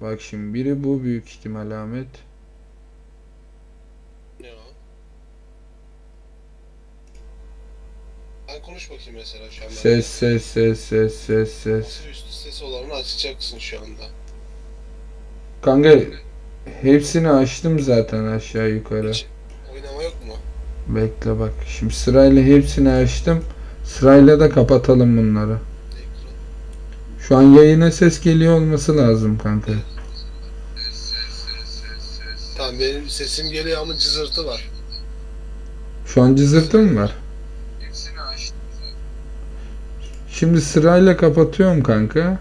Bak şimdi biri bu büyük ihtimal Ahmet. Ne o? Sen konuş bakayım mesela şu anda. Ses ses ses ses ses ses. Masaüstü ses olanını açacaksın şu anda. Kanka hepsini açtım zaten aşağı yukarı. Hiç oynama yok mu? Bekle bak. Şimdi sırayla hepsini açtım. Sırayla da kapatalım bunları. Şu an yayına ses geliyor olması lazım kanka. Tamam benim sesim geliyor ama cızırtı var. Şu an cızırtı mı var? Hepsini açtım zaten. Şimdi sırayla kapatıyorum kanka.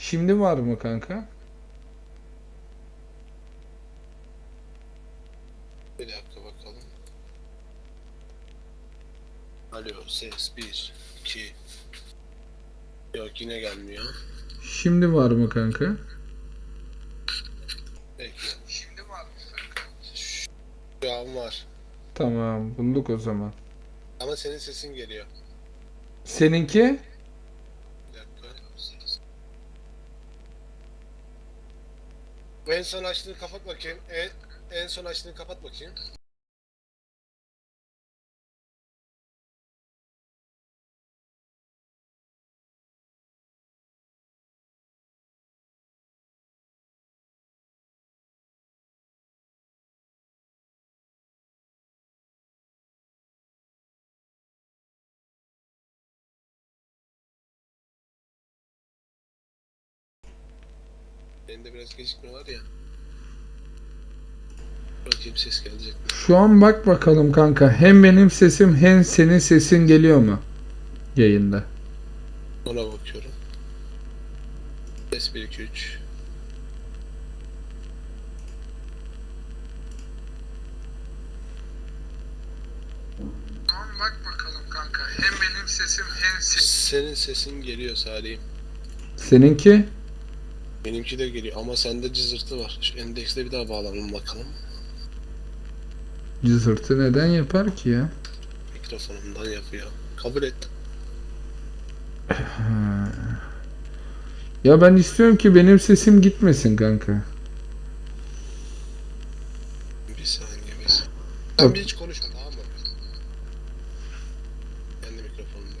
Şimdi var mı kanka? Bir dakika bakalım. Alo ses 1 2 Yok yine gelmiyor. Şimdi var mı kanka? Bekle. Şimdi var mı Şu an var. Tamam bulduk o zaman. Ama senin sesin geliyor. Seninki? Bir dakika. En son açtığını kapat bakayım. En, en son açtığını kapat bakayım. Benim de biraz gecikme var ya. Bakayım ses gelecek mi? Şu an bak bakalım kanka. Hem benim sesim hem senin sesin geliyor mu? Yayında. Ona bakıyorum. Ses 1 2 3. Tamam bak bakalım kanka. Hem benim sesim hem sesin. Senin sesin geliyor Salih'im. Seninki? Benimki de geliyor ama sende cızırtı var. Şu endekste bir daha bağlanalım bakalım. Cızırtı neden yapar ki ya? Mikrofonumdan yapıyor. Kabul et. Ya ben istiyorum ki benim sesim gitmesin kanka. Bir saniye bir saniye. Sen bir hiç konuşma tamam mı? Kendi mikrofonumda.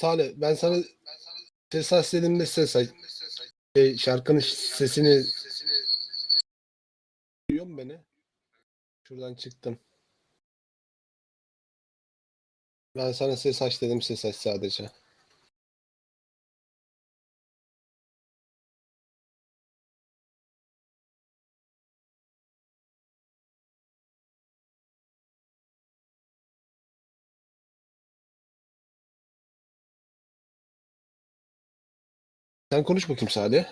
Salih ben sana ses aç dediğimde ses aç. Şey, şarkının sesini duyuyor musun beni? Şuradan çıktım. Ben sana ses aç dedim ses aç sadece. Sen konuş bakayım Salih.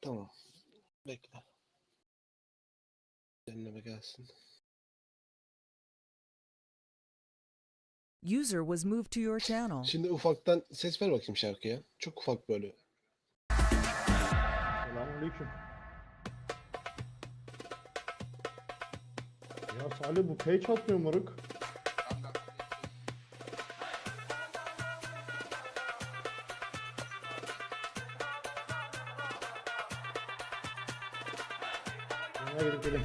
Tamam. Bekle. Deneme gelsin. User was moved to your channel. Şimdi ufaktan ses ver bakayım şarkıya. Çok ufak böyle. Selamünaleyküm. Ya Salih bu page atmıyor moruk. Hadi gidelim.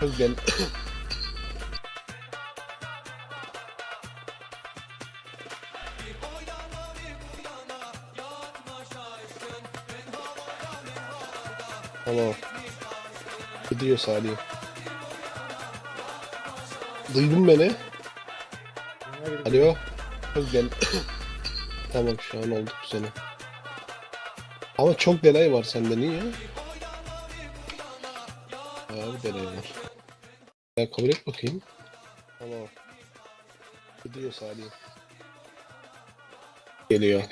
Kız gel. Tamam. Gidiyor Salih. Duydun beni? Hadi gidelim. Alo. Kız gel. tamam şu an olduk seni. Ama çok delay var sende niye? Delay var. Ya kabul et bakayım. Tamam. Gidiyor Salih. Geliyor.